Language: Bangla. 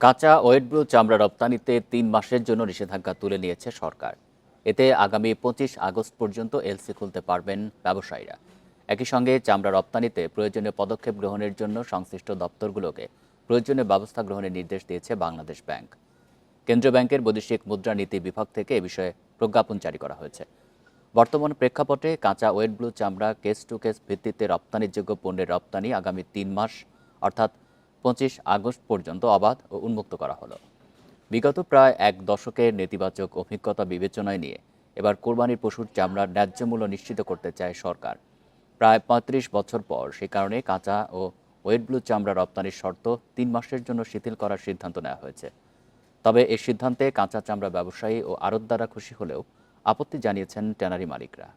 কাঁচা ওয়েটব্লু চামড়া রপ্তানিতে তিন মাসের জন্য নিষেধাজ্ঞা তুলে নিয়েছে সরকার। এতে আগামী পঁচিশ আগস্ট পর্যন্ত এলসি খুলতে পারবেন ব্যবসায়ীরা। একই সঙ্গে চামড়া রপ্তানিতে প্রয়োজনীয় পদক্ষেপ গ্রহণের জন্য সংশ্লিষ্ট দপ্তরগুলোকে প্রয়োজনীয় ব্যবস্থা গ্রহণের নির্দেশ দিয়েছে বাংলাদেশ ব্যাংক। কেন্দ্রীয় ব্যাংকের বৈদেশিক মুদ্রানীতি বিভাগ থেকে এ বিষয়ে প্রজ্ঞাপন জারি করা হয়েছে। বর্তমান প্রেক্ষাপটে কাঁচা ওয়েটব্লু চামড়া কেস টু কেস ভিত্তিতে রপ্তানিযোগ্য পণ্যের রপ্তানি আগামী তিন মাস, অর্থাৎ পঁচিশ আগস্ট পর্যন্ত অবাধ ও উন্মুক্ত করা হলো। বিগত প্রায় এক দশকের নেতিবাচক অভিজ্ঞতা বিবেচনায় নিয়ে এবার কোরবানির পশুর চামড়ার ন্যায্য মূল্য নিশ্চিত করতে চায় সরকার। প্রায় পঁয়ত্রিশ বছর পর সে কারণে কাঁচা ও ওয়েটব্লু চামড়া রপ্তানির শর্ত তিন মাসের জন্য শিথিল করার সিদ্ধান্ত নেওয়া হয়েছে। তবে এই সিদ্ধান্তে কাঁচা চামড়া ব্যবসায়ী ও আড়তদাররা খুশি হলেও আপত্তি জানিয়েছেন ট্যানারি মালিকরা।